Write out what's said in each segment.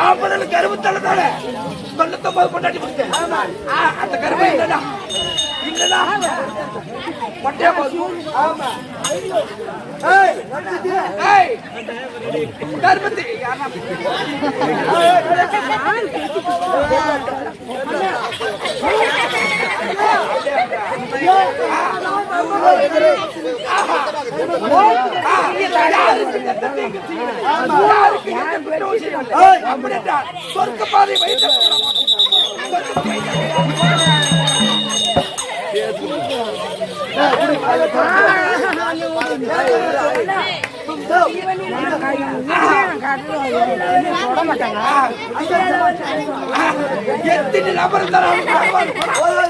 ஆம்பளை கருவு தள்ளதால தொண்ணூத்தொன்பது கொண்டாடி முடிச்சேன் அந்த கருவு இல்லடா. இல்லடா. பட்டையா போதும். ஏய் கருப்பத்தி. சொர்க்க பாதை வைத்த எத்தனை நபர் தராங்க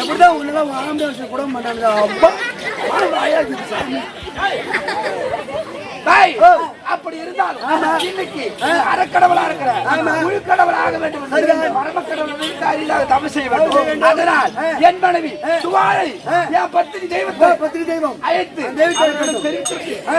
எப்படிதான் கடவுளாக போற. நீ கூட மாட்டாங்க அப்பா டேய், இருந்தாலும் இன்னைக்கு அறக்கடவுளா இருக்கிற முழு கடவுளாக வேண்டும் என்று மரப கடவுள் அரிதாக தவம் செய்ய வேண்டும். அதனால் என் மனைவி சுவாலை என் பத்தினி தெய்வத்தை பத்திரி தெய்வம். அழைத்து தெரிவித்து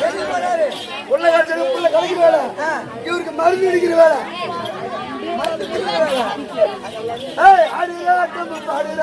போறாரு உள்ளகாட்சவங்க புள்ள கலைக்கிற வேலை இவருக்கு மருந்து அடிக்கிற வேலை ஏய், ஆடுகிற ஆட்டம், பாடுகிற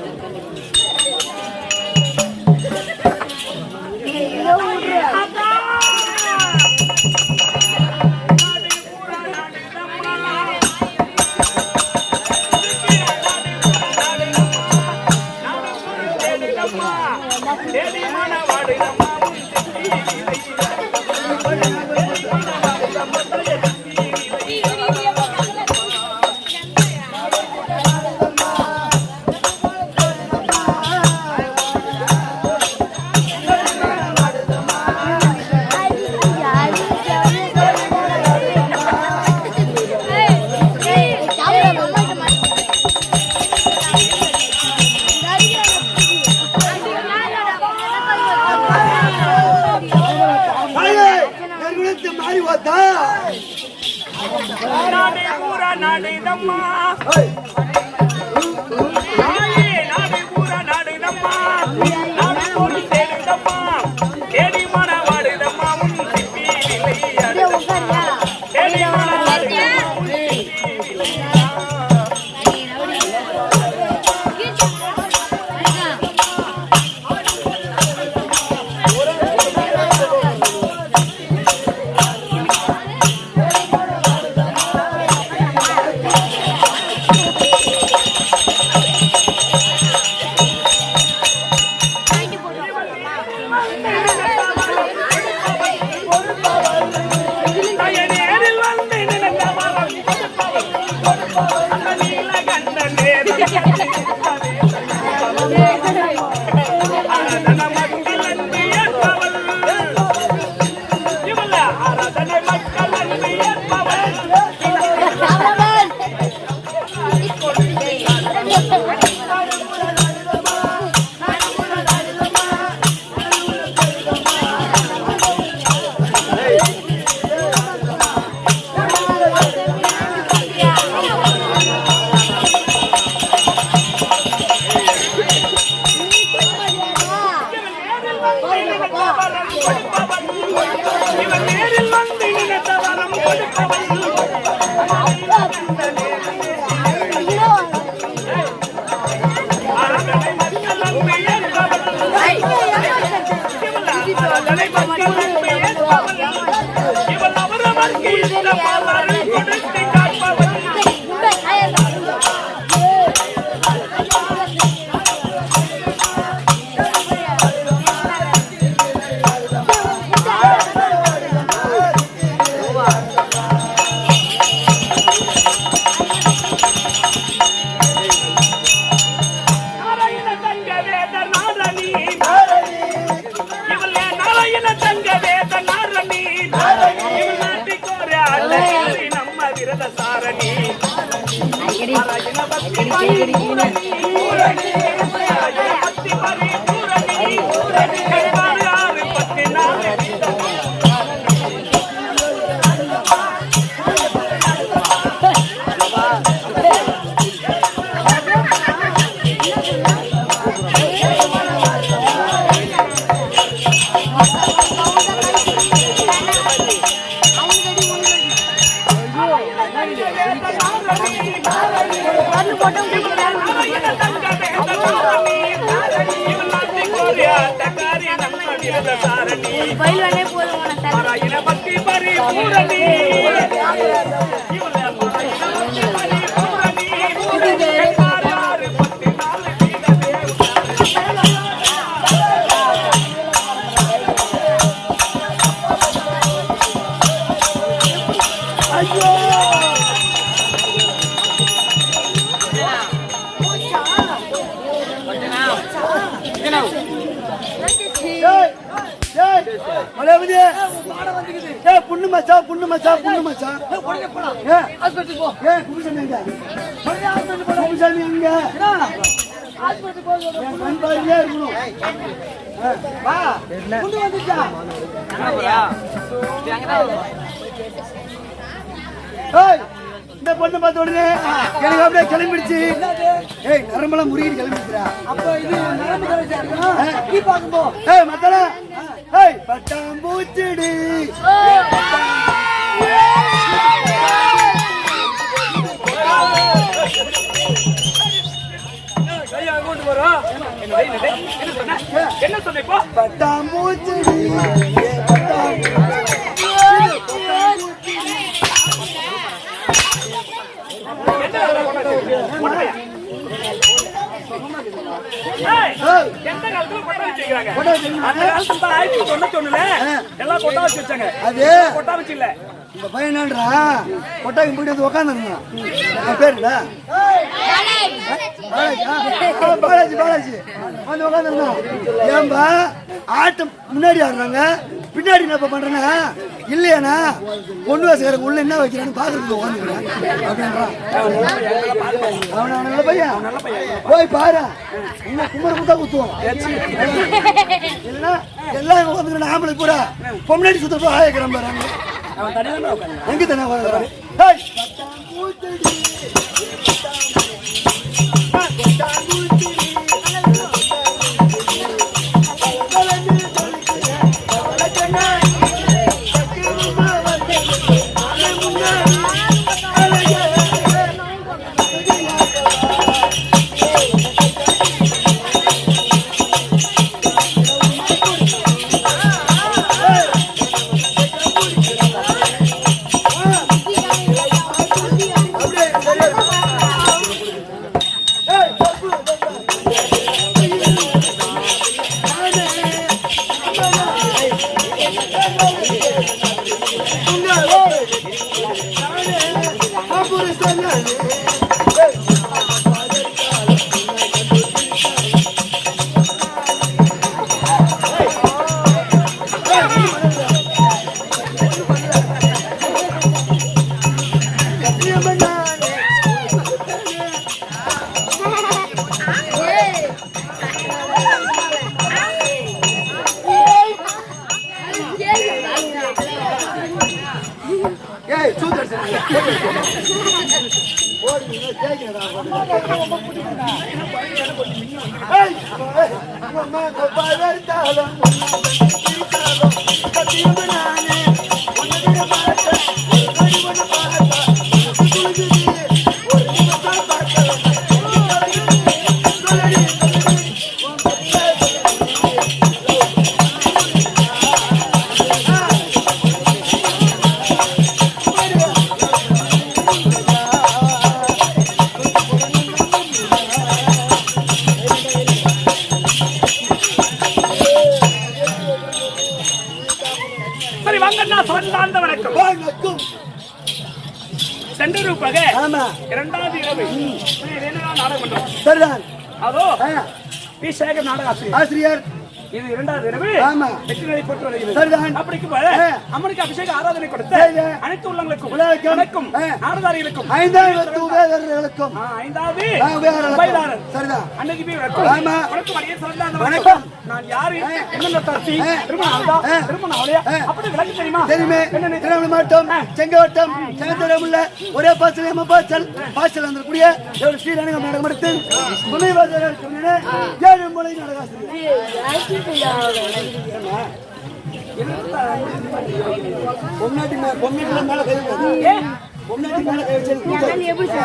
மாறி நாடே மக்கள் ஏய், புண்ணு மச்சான் புண்ணு மச்சான் புண்ணு மச்சான் ஏய், ஏய், குப்புசாமி எங்க? குப்புசாமி எங்க? என் கண் பார்வையிலே இருக்கணும். ஏய், இந்த பொண்ணை பார்த்த உடனே எனக்கு அப்படியே கிளம்பிடுச்சு. ஏய் நரம்பெல்லாம் முறிக்கிட்டு கிளம்பிடுச்சுடா. அப்ப இது நரம்பு ஏய் மத்தல ஏய் பட்டாம்பூச்சிடி என்ன சொன்ன இப்போ பட்டாம்பூச்சிடி பட்டாம்பூச்சிடி ஏய், ஏய், எந்த காலத்துல வச்சிருக்காங்க. அந்த காலத்துல தான் ஆயிரத்தி தொண்ணூத்தி ஒண்ணுல எல்லாம் கொட்டா வச்சு வச்சாங்க அது கொட்டா வச்சு இல்ல இந்த பையன் என்னன்றா? கொட்டாய்க்கு போயிட்டு வந்து உட்காந்துருந்தான் என் ஆ, ஆ, பாலாஜி பாலாஜி. வந்து உட்காந்துருந்தான் ஏன்பா ஆட்டம் முன்னாடி ஆடுறாங்க பின்னாடி என்ன பண்றேன்னா இல்லையானா பொண்ணு வாசகருக்கு உள்ள என்ன வைக்கிறான்னு பாக்குறதுக்கு உட்காந்துக்கிறேன் அப்படின்றான் அவன் அவன் நல்ல பையன். போய் பாரு. இன்னும் குமர குத்தா குத்துவோம் இல்லைன்னா எல்லாம் உட்காந்துக்கிறேன் ஆம்பளை பூரா பொம்னாடி போய் ஆயிக்கிறேன் பாரு. எங்க தானே உட்காந்து சூத்தர் சென்றூர் பக ஆமா. இரண்டாவது இரவு. என்னடா நாடகம் பண்றோம் சரிதான். அதோ ஆ, பி சேகர் நாடக ஆசிரியர். ஆசிரியர். இது இரண்டாவது இரவு ஆமா. வெற்றி போட்டு வருகிறது சரிதான். அப்படிக்கு போல ஆ. அம்மனுக்கு அபிஷேக ஆராதனை கொடுத்த. அனைத்து உள்ளங்களுக்கும் உலகுக்கும். ஆ. நாடதாரிகளுக்கும் ஐந்தாவது உபயோகர்களுக்கும் ஐந்தாவது. சரிதான் அன்னைக்கு போய் வணக்கம். ஆமா. வணக்கம் அடியே சிறந்த அந்த வணக்கம். நான் யாரு என்னென்ன தரசி. திருமணம். திருமணம் ஆகலையா ஆ. அப்படி விளக்கு தெரியுமா தெரியுமே திருவண்ணாமலை மாவட்டம் செங்கவட்டம் செங்கத்திரமுள்ள ஒரே பாசல் எம்ம பாசல் பாசல் வந்திருக்கூடிய ஒரு ஸ்ரீரங்கம் நாடகம் எடுத்து சொன்ன ஏழு மொழி நாடகாசிரியர் பொம்னாட்டி பொம்னாட்டி மேல கை பொம்னாட்டி மேல கை வச்சு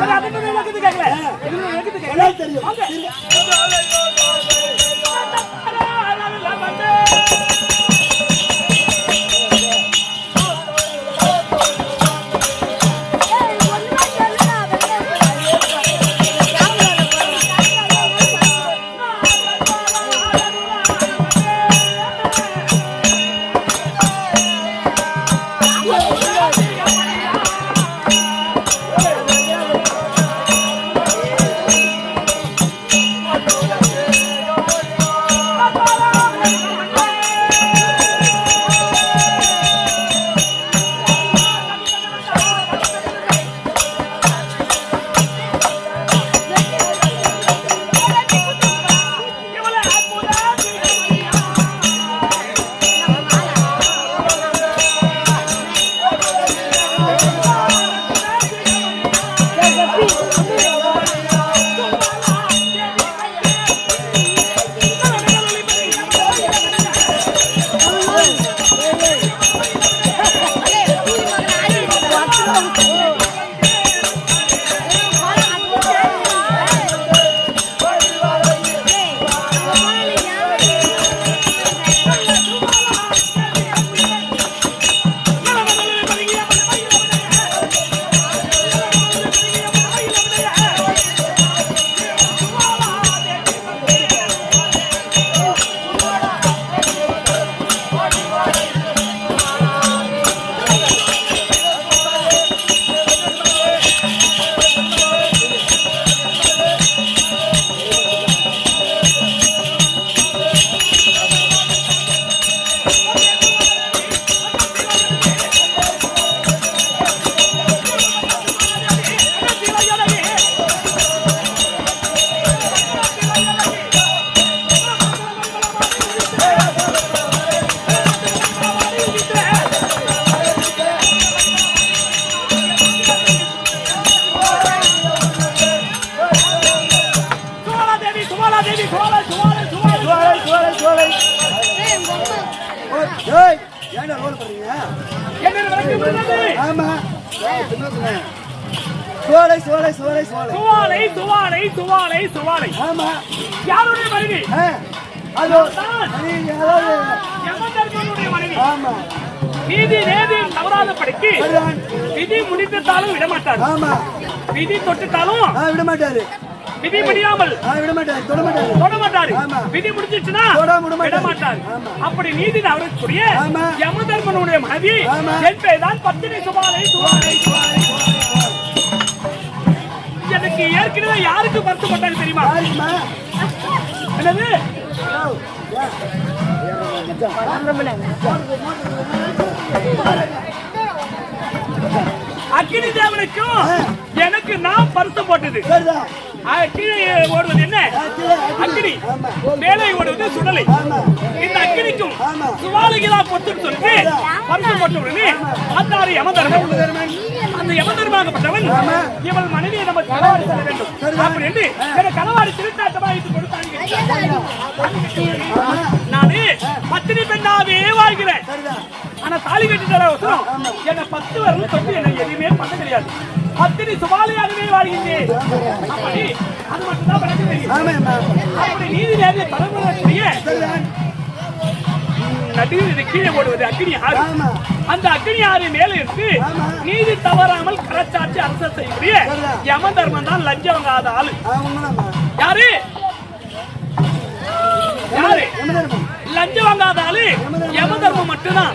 Yeah. விதி முடியாமல் ஆ விட மாட்டாரு தொட மாட்டாரு தொட மாட்டாரு ஆமா. விதி முடிஞ்சிச்சுன்னா தொடாம விட மாட்டாரு. விட மாட்டார் ஆமா. அப்படி நீதி அவருக்குரிய. யமதர்மனுடைய மனைவி ஆமா. என் பெயர்தான் பத்தினி சுபாலை சுபாலை. எனக்கு ஏற்கனவே யாருக்கு வருத்தப்பட்டாங்க தெரியுமா யாருக்குமா என்னது அக்கினி தேவனுக்கும் எனக்கு நான் பரிசம் போட்டது கீழே ஓடுவது என்ன? அக்னி மேலே ஓடுவது சுடலை. இந்த அக்னிக்கும் சுவாலிகளா பொத்துன்னு சொல்லிட்டு பரிசு போட்ட உடனே பார்த்தாரு யமதர்மன். அந்த யமதர்மாகப்பட்டவன் இவள் மனைவியை நம்ம கலவாரி செல்ல வேண்டும். சரிதான். அப்படி என்று என்னை திருட்டாட்டமா இது கொடுத்தாங்க நானு பத்தினி பெண்ணாவே வாழ்கிறேன். ஆனா தாலி கட்டிட்டால அவசரம். என்ன பத்து வரல தொட்டு என்ன எதுவுமே பண்ண தெரியாது. பத்தினி சுபாலியாகவே வாழ்கின்றேன் அப்படி அது மட்டும் தான் எனக்கு தெரியும் அப்படி நீதி நேரிய தலைமுறைய நடுவில் கீழே ஓடுவது அக்னி ஆறு. அந்த அக்னி ஆறு மேல இருந்து. நீதி தவறாமல் கரச்சாட்சி அரசர் செய்யக்கூடிய. யம தர்மம் தான் லஞ்சம் வாங்காத ஆளு. யாரு? யாரு? லஞ்சம் வாங்காத ஆளு யம தர்மம். மட்டும்தான்.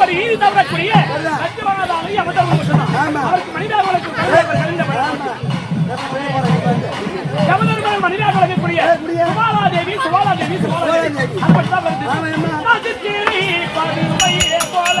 அப்படி நீதி தவறக்கூடிய சத்தியவானாதாவை அவதர் அவருக்கு மனிதர் வழக்கு மனிதர் வழக்கக்கூடிய சுபாலா தேவி சுபாலா தேவி சுபாலா தேவி அப்படித்தான் போல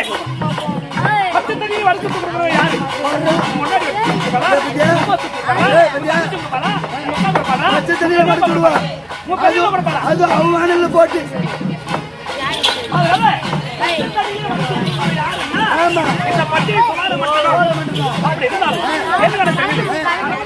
ಅದು ಅವಮಾನಗಳು ಕೊಟ್ಟು ஆமா இந்த பட்டி சுகாதார மண்டலம் அப்படி இருந்தாலும் என்ன நடக்குது